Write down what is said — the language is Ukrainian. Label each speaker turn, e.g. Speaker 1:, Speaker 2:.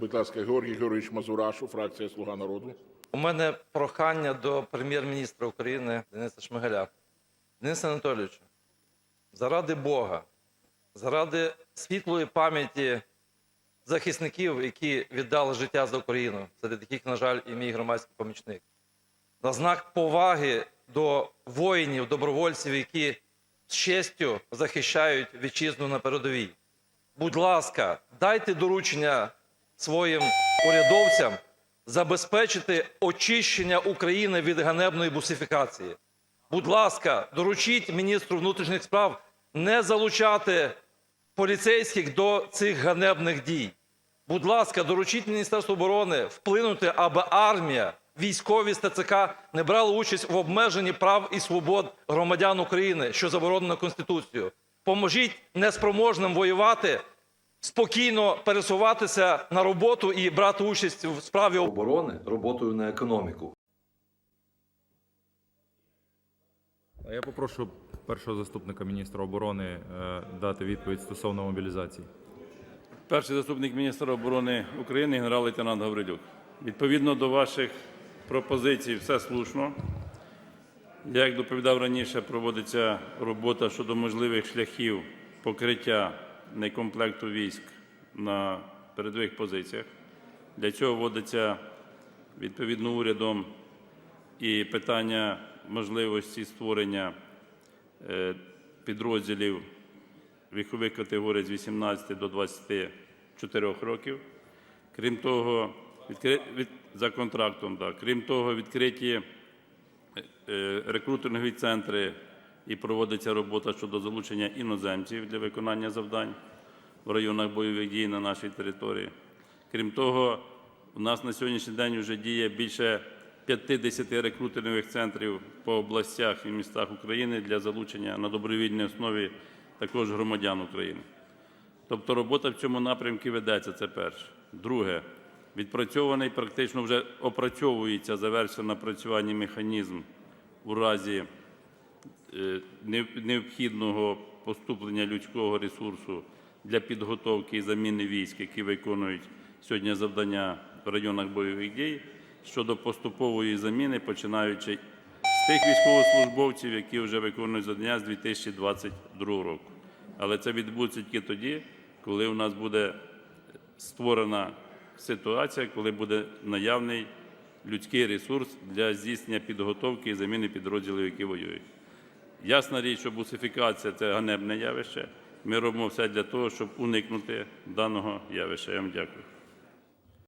Speaker 1: Будь ласка, Георгій Георгійович Мазурашу, фракція Слуга народу.
Speaker 2: У мене прохання до прем'єр-міністра України Дениса Шмигаля. Денис Анатолійович, заради Бога, заради світлої пам'яті захисників, які віддали життя за Україну, серед яких, на жаль, і мій громадський помічник, на знак поваги до воїнів, добровольців, які з честю захищають вітчизну на передовій. Будь ласка, дайте доручення своїм урядовцям забезпечити очищення України від ганебної бусифікації. Будь ласка, доручіть міністру внутрішніх справ не залучати поліцейських до цих ганебних дій. Будь ласка, доручіть Міністерству оборони вплинути, аби армія, військові з ТЦК не брали участь в обмеженні прав і свобод громадян України, що заборонено Конституцією. Поможіть неспроможним воювати, спокійно пересуватися на роботу і брати участь в справі
Speaker 3: оборони роботою на економіку.
Speaker 4: А Я попрошу першого заступника міністра оборони е, дати відповідь стосовно мобілізації.
Speaker 5: Перший заступник міністра оборони України генерал-лейтенант Гаврилюк. Відповідно до ваших пропозицій, все слушно. Як доповідав раніше, проводиться робота щодо можливих шляхів покриття некомплекту військ на передових позиціях. Для цього вводиться відповідно урядом і питання можливості створення е, підрозділів вікових категорій з 18 до 24 років. Крім того, відкри... від... за контрактом, да. крім того, відкриті е, рекрутингові центри і проводиться робота щодо залучення іноземців для виконання завдань в районах бойових дій на нашій території. Крім того, у нас на сьогоднішній день вже діє більше 50 рекрутингових центрів по областях і містах України для залучення на добровільній основі також громадян України. Тобто робота в цьому напрямку ведеться, це перше. Друге, відпрацьований, практично вже опрацьовується, завершено напрацювання механізм у разі необхідного поступлення людського ресурсу для підготовки і заміни військ, які виконують сьогодні завдання в районах бойових дій, щодо поступової заміни, починаючи з тих військовослужбовців, які вже виконують завдання з 2022 року. Але це відбудеться тільки тоді, коли у нас буде створена ситуація, коли буде наявний людський ресурс для здійснення підготовки і заміни підрозділів, які воюють. Ясна річ, що бусифікація це ганебне явище. Ми робимо все для того, щоб уникнути даного явища. Я вам дякую.